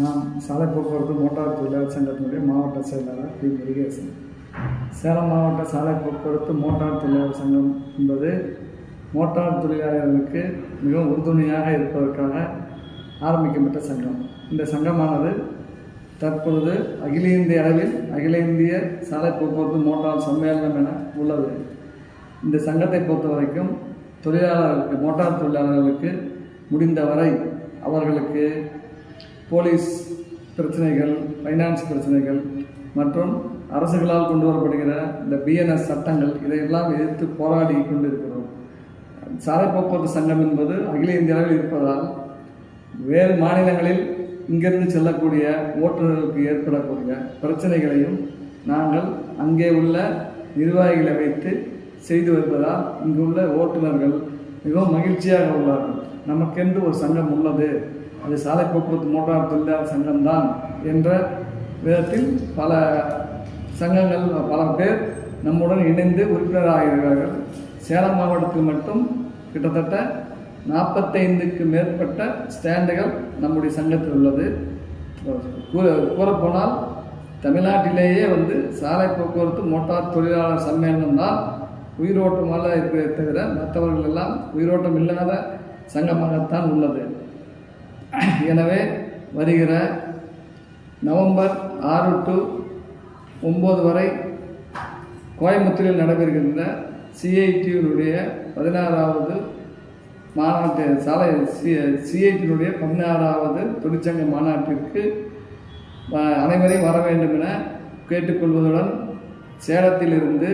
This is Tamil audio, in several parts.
நான் சாலை போக்குவரத்து மோட்டார் தொழிலாளர் சங்கத்தினுடைய மாவட்ட செயலாளர் பி. முருகேசன். சேலம் மாவட்ட சாலை போக்குவரத்து மோட்டார் தொழிலாளர் சங்கம் என்பது மோட்டார் தொழிலாளர்களுக்கு மிகவும் உறுதுணையாக இருப்பதற்காக ஆரம்பிக்கப்பட்ட சங்கம். இந்த சங்கமானது தற்பொழுது அகில இந்திய அளவில் அகில இந்திய சாலை போக்குவரத்து மோட்டார் சம்மேளனம் என உள்ளது. இந்த சங்கத்தை பொறுத்த வரைக்கும் தொழிலாளர்களுக்கு மோட்டார் தொழிலாளர்களுக்கு முடிந்தவரை அவர்களுக்கு போலீஸ் பிரச்சனைகள் ஃபைனான்ஸ் பிரச்சனைகள் மற்றும் அரசுகளால் கொண்டு வரப்படுகிற இந்த பிஎன்எஸ் சட்டங்கள் இதையெல்லாம் எதிர்த்து போராடி கொண்டிருக்கிறோம். சாலை போக்குவரத்து சங்கம் என்பது அகில இந்தியாவில் இருப்பதால் வேறு மாநிலங்களில் இங்கிருந்து செல்லக்கூடிய ஓட்டுநர்களுக்கு ஏற்படக்கூடிய பிரச்சனைகளையும் நாங்கள் அங்கே உள்ள நிர்வாகிகளை வைத்து செய்து வருவதால் இங்குள்ள ஓட்டுநர்கள் மிகவும் மகிழ்ச்சியாக உள்ளார்கள். நமக்கென்று ஒரு சங்கம் உள்ளது. அது சாலை போக்குவரத்து மோட்டார் தொழிலாளர் சங்கம்தான் என்ற விதத்தில் பல சங்கங்கள் பல பேர் நம்முடன் இணைந்து உறுப்பினராகிறார்கள். சேலம் மாவட்டத்தில் மட்டும் கிட்டத்தட்ட நாற்பத்தைந்துக்கு மேற்பட்ட ஸ்டாண்டுகள் நம்முடைய சங்கத்தில் உள்ளது. கூறப்போனால் தமிழ்நாட்டிலேயே வந்து சாலை போக்குவரத்து மோட்டார் தொழிலாளர் சம்மேளனம் தான் உயிரோட்டமாக இருப்பதை தவிர மற்றவர்கள் எல்லாம் உயிரோட்டம் இல்லாத சங்கமாகத்தான் உள்ளது. எனவே வருகிற நவம்பர் ஆறு டு ஒம்பது வரை கோயம்புத்தூரில் நடைபெறுகின்ற சிஐடியினுடைய பதினாறாவது மாநாட்டு சாலை சி சிஐடியினுடைய பதினாறாவது தொழிற்சங்க மாநாட்டிற்கு அனைவரையும் வர வேண்டும் என கேட்டுக்கொள்வதுடன் சேலத்திலிருந்து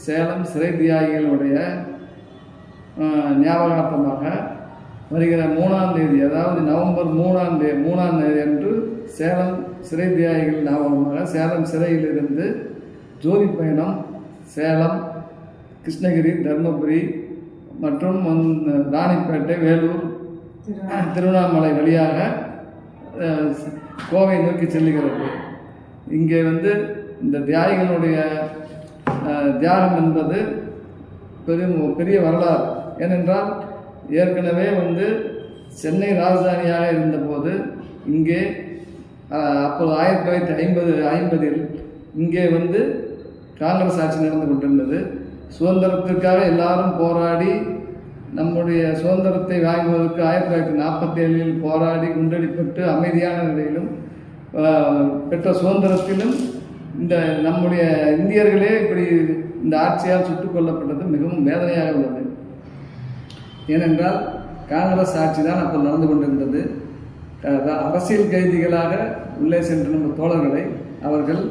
சேலம் சிறை தியாகிகளுடைய ஞாபகார்த்தமாக வருகிற மூணாம் தேதி அதாவது நவம்பர் மூணாம் தேதி மூணாம் தேதி அன்று சேலம் சிறை தியாகிகள் ஞாபகமாக சேலம் சிறையிலிருந்து ஜோதி பயணம் சேலம் கிருஷ்ணகிரி தருமபுரி மற்றும் ராணிப்பேட்டை வேலூர் திருவண்ணாமலை வழியாக கோவை நோக்கி செல்லுகிறது. இங்கே வந்து இந்த தியாகிகளுடைய தியாகம் என்பது பெரும் பெரிய வரலாறு. ஏனென்றால் ஏற்கனவே வந்து சென்னை ராஜதானியாக இருந்தபோது இங்கே அப்போது ஆயிரத்தி தொள்ளாயிரத்தி ஐம்பது ஐம்பதில் இங்கே வந்து காங்கிரஸ் ஆட்சி நடந்து கொண்டிருந்தது. சுதந்திரத்திற்காக எல்லாரும் போராடி நம்முடைய சுதந்திரத்தை வாங்குவதற்கு ஆயிரத்தி தொள்ளாயிரத்தி நாற்பத்தேழில் போராடி குண்டடிப்பட்டு அமைதியான நிலையிலும் பெற்ற சுதந்திரத்திலும் இந்த நம்முடைய இந்தியர்களே இப்படி இந்த ஆட்சியால் சுட்டுக் கொல்லப்பட்டது மிகவும் வேதனையாக உள்ளது. ஏனென்றால் காங்கிரஸ் ஆட்சி தான் அப்போ நடந்து கொண்டிருந்தது. அரசியல் கைதிகளாக உள்ளே சென்ற நம்ம தோழர்களை அவர்கள்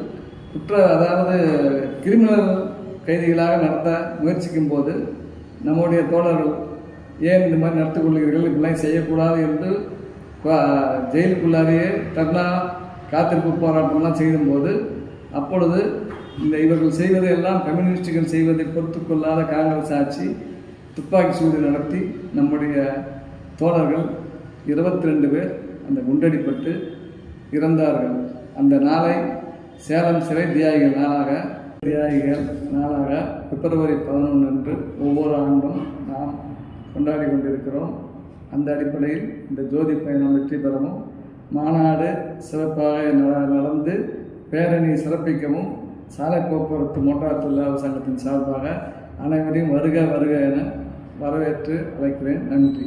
குற்ற அதாவது கிரிமினல் கைதிகளாக நடத்த முயற்சிக்கும் போது நம்முடைய தோழர்கள் ஏன் இந்த மாதிரி நடத்திக் கொள்கிறீர்கள்? இப்படிலாம் செய்யக்கூடாது என்று ஜெயிலுக்குள்ளாரையே தர்ணா காத்திருப்பு போராட்டம்லாம் செய்யும்போது அப்பொழுது இந்த இவர்கள் செய்வதையெல்லாம் கம்யூனிஸ்டுகள் செய்வதை பொறுத்து கொள்ளாத காங்கிரஸ் ஆட்சி துப்பாக்கி சூடு நடத்தி நம்முடைய தோழர்கள் இருபத்தி ரெண்டு பேர் அந்த குண்டடிப்பட்டு இறந்தார்கள். அந்த நாளை சேலம் சிறை தியாகிகள் நாளாக தியாகிகள் நாளாக பிப்ரவரி பதினொன்று அன்று ஒவ்வொரு ஆண்டும் நாம் கொண்டாடி கொண்டிருக்கிறோம். அந்த அடிப்படையில் இந்த ஜோதி பயணம் வெற்றி பெறவும் மாநாடு சிறப்பாக நடந்து பேரணி சிறப்பிக்கவும் சாலை போக்குவரத்து மோட்டார் தொழிலாளர் சங்கத்தின் சார்பாக அனைவரையும் வருக வருக என வரவேற்று அழைக்கிறேன். நன்றி.